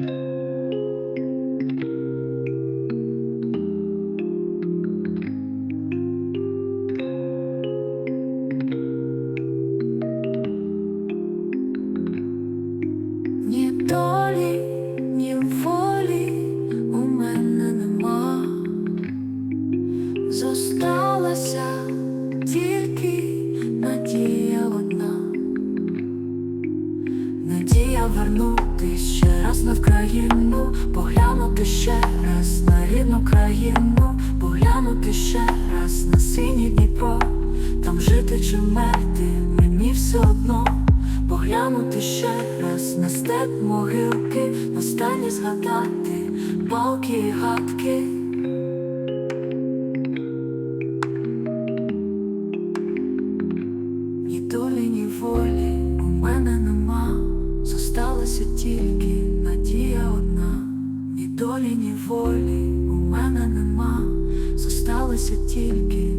Ні долі, ні у мене нема. Зосталася Надія вернутись ще раз на Вкраїну, поглянути ще раз на рідну країну, поглянути ще раз на синій Дніпро, там жити чи мерти, мені все одно, поглянути ще раз на степ могилки, останні згадати балки і гадки. Зосталася тільки надія одна, ні долі, ні волі у мене нема, зосталася тільки